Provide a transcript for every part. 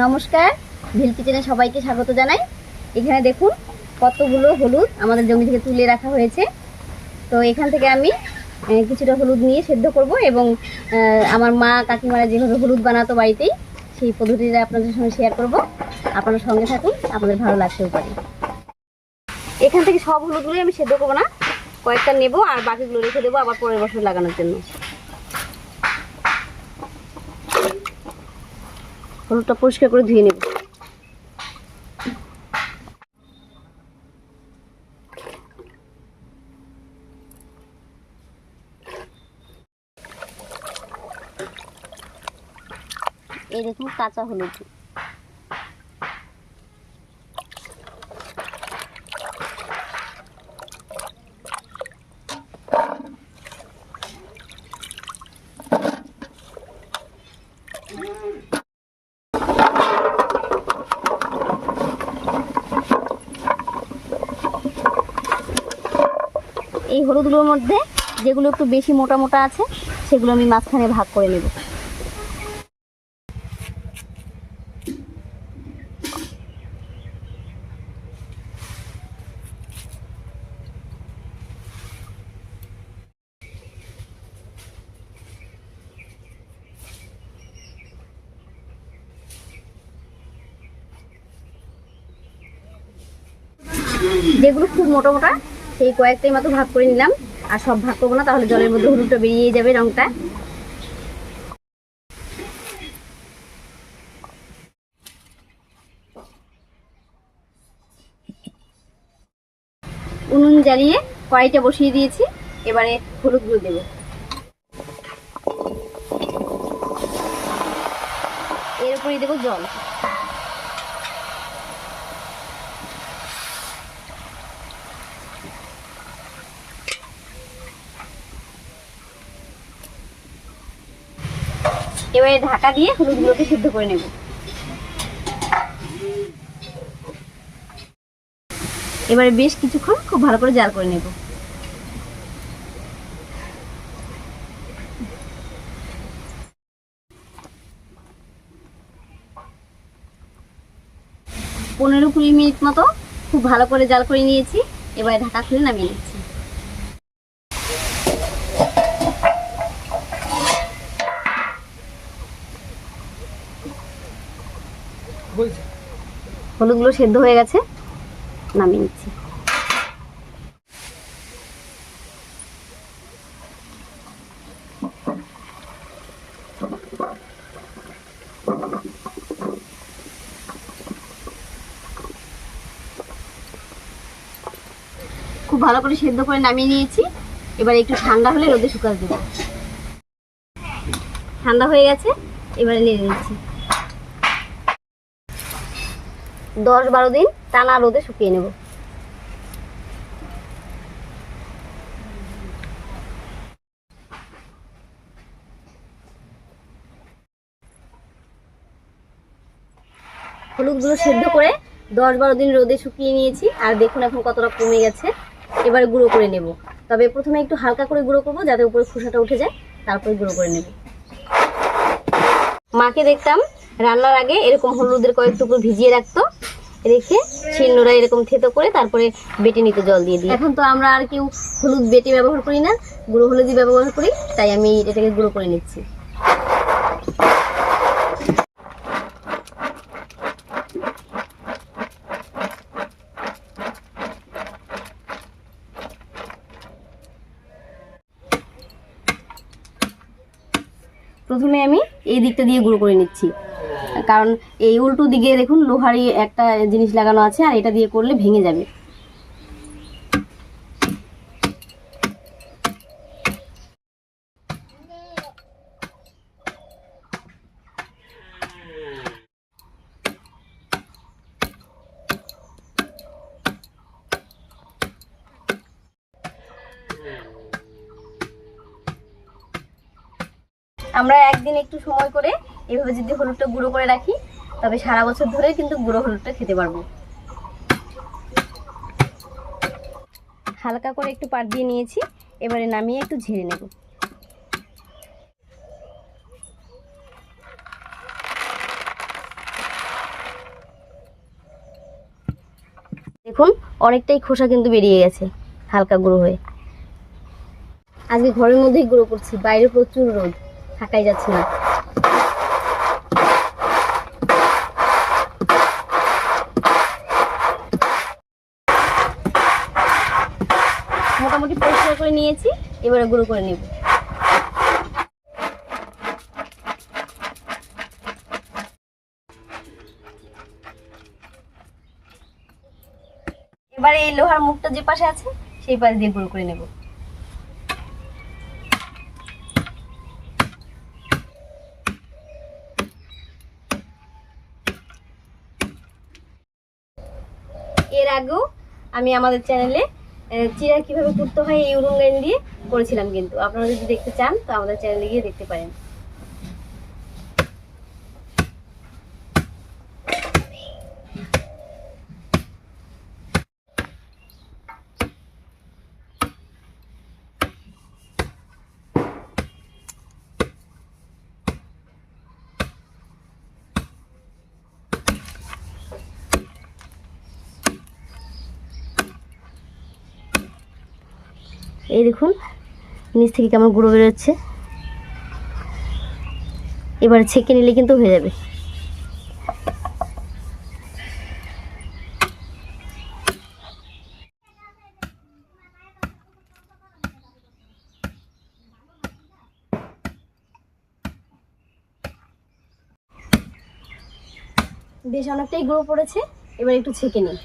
নমস্কার, ভিল কিচেনে সবাইকে স্বাগত জানাই। এখানে দেখুন কতগুলো হলুদ আমাদের জমি থেকে তুলে রাখা হয়েছে। তো এখান থেকে আমি কিছুটা হলুদ নিয়ে সেদ্ধ করব এবং আমার মা কাকিমারা যেভাবে হলুদ বানাতো বাড়িতেই, সেই পদ্ধতিটা আপনাদের সঙ্গে শেয়ার করব। আপনারা সঙ্গে থাকুন, আপনাদের ভালো লাগতেও পারে এখান থেকে সব হলুদগুলোই আমি সেদ্ধ করব না, কয়েকটা নেব আর বাকিগুলো রেখে দেবো আবার পরের বছর লাগানোর জন্য। হলুদটা পরিষ্কার করে ধুয়ে নেব। এই দেখুন কাঁচা হলুদ। এই হলুদগুলোর মধ্যে যেগুলো একটু বেশি মোটা মোটা আছে, সেগুলো আমি মাঝখানে ভাগ করে নেব। যেগুলো খুব মোটা মোটা সেই কয়েকটাই মতো ভাগ করে নিলাম। আর সব ভাগ করব না, তাহলে জলের মধ্যে হলুদটা বেরিয়ে যাবে রংটা। উনুন জ্বালিয়ে কড়াইটা বসিয়ে দিয়েছি, এবারে হলুদ গুঁড়ো দেবো। এর উপরে দেবো জল। এবারে ঢাকা দিয়ে হলুদগুলোকে সিদ্ধ করে নেব। এবারে বেশ কিছুক্ষণ খুব ভালো করে জাল করে নেব। পনেরো কুড়ি মিনিট মতো খুব ভালো করে জাল করে নিয়েছি। এবারে ঢাকা খুলে নামিয়ে নিচ্ছি। হলুদগুলো সেদ্ধ হয়ে গেছে, নামিয়ে নিচ্ছি। খুব ভালো করে সেদ্ধ করে নামিয়ে নিয়েছি। এবার একটু ঠান্ডা হলে রোদে শুকাতে দেবো। ঠান্ডা হয়ে গেছে, এবারে নিয়ে নিচ্ছি। দশ বারো দিন টানা রোদে শুকিয়ে নেব। হলুদগুলো সেদ্ধ করে দশ বারো দিন রোদে শুকিয়ে নিয়েছি, আর দেখুন এখন কতটা কমে গেছে। এবার গুঁড়ো করে নেব। তবে প্রথমে একটু হালকা করে গুঁড়ো করব, যাতে উপরে খোসাটা উঠে যায়। তারপরে গুঁড়ো করে নেব। মাকে দেখতাম, রান্নার আগে এরকম হলুদের কয়েক টুকরো ভিজিয়ে রাখতো। রেখে শিলনোড়া এরকম থেতো করে তারপরে বেটে নিতে জল দিয়ে দিই। এখন তো আমরা আর কেউ হলুদ বেটে ব্যবহার করি না, গুঁড়ো হলুদই ব্যবহার করি, তাই আমি এটাকে গুঁড়ো করে নিচ্ছি। প্রথমে আমি এই দিকটা দিয়ে গুঁড়ো করে নিচ্ছি। কারণ এই উল্টো দিকে দেখুন লোহারি একটা জিনিস লাগানো আছে আর এটা দিয়ে করলে ভেঙে যাবে। আমরা একদিন একটু সময় করে এভাবে যদি হলুদটা গুঁড়ো করে রাখি, তবে সারা বছর ধরে কিন্তু গুঁড়ো হলুদটা খেতে পারব। হালকা করে একটু পাট দিয়ে নিয়েছি, এবারে নামিয়ে একটু ঝেড়ে নেব। দেখুন, অনেকটাই খোসা কিন্তু বেরিয়ে গেছে, হালকা গুঁড়ো হয়ে। আজকে ঘরের মধ্যেই গুঁড়ো করছি, বাইরে প্রচুর রোদ, থাকাই যাচ্ছে না। নিয়েছি, এবারে গুঁড়ো করে নেব। এবারে এই লোহার মুখটা যে পাশে আছে, সেই পাশ দিয়ে গুঁড়ো করে নেব। এর আগেও আমি আমাদের চ্যানেলে চিরা কীভাবে করতে হয় এই উরুঙ্গাইন দিয়ে করেছিলাম কিন্তু। আপনারা যদি দেখতে চান, তো আমাদের চ্যানেলে গিয়ে দেখতে পারেন। এই দেখুন, নিচ থেকে কেমন গুঁড়ো বেরোচ্ছে। এবারে ছেঁকে নিলে কিন্তু হয়ে যাবে। বেশ অনেকটাই গুঁড়ো পড়েছে, এবার একটু ছেঁকে নিই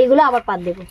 এইগুলো আবার পাত দেবো।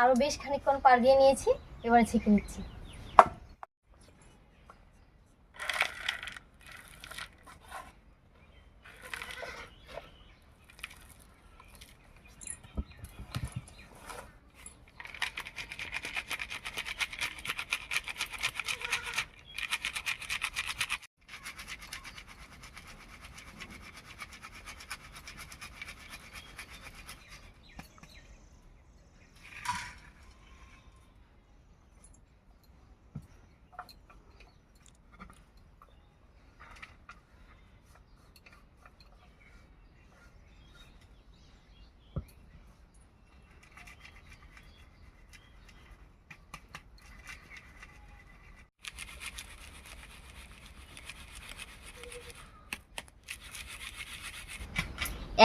আরও বেশ খানিকক্ষণ পার দিয়ে নিয়েছি এবারে ছেঁকে নিচ্ছি।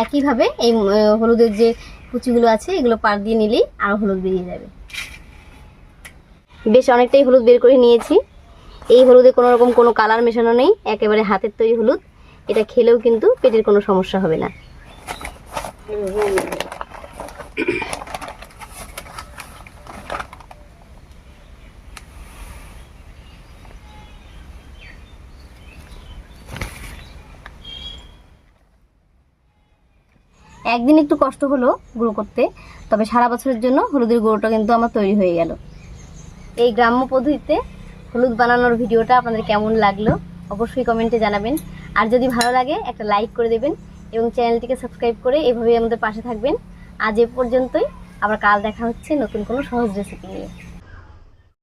একইভাবে এই হলুদের যে কুচিগুলো আছে, এগুলো পার দিয়ে নিলেই আরও হলুদ বেরিয়ে যাবে। বেশ অনেকটাই হলুদ বের করে নিয়েছি। এই হলুদে কোনো রকম কোনো কালার মেশানো নেই, একেবারে হাতের তৈরি হলুদ। এটা খেলেও কিন্তু পেটের কোনো সমস্যা হবে না। একদিন একটু কষ্ট হলো গুঁড়ো করতে, তবে সারা বছরের জন্য হলুদের গুঁড়োটা কিন্তু আমার তৈরি হয়ে গেল। এই গ্রাম্য পদ্ধতিতে হলুদ বানানোর ভিডিওটা আপনাদের কেমন লাগল অবশ্যই কমেন্টে জানাবেন। আর যদি ভালো লাগে, একটা লাইক করে দেবেন এবং চ্যানেলটিকে সাবস্ক্রাইব করে এভাবেই আমাদের পাশে থাকবেন। আজ এ পর্যন্তই, আবার কাল দেখা হচ্ছে নতুন কোনো সহজ রেসিপি নিয়ে।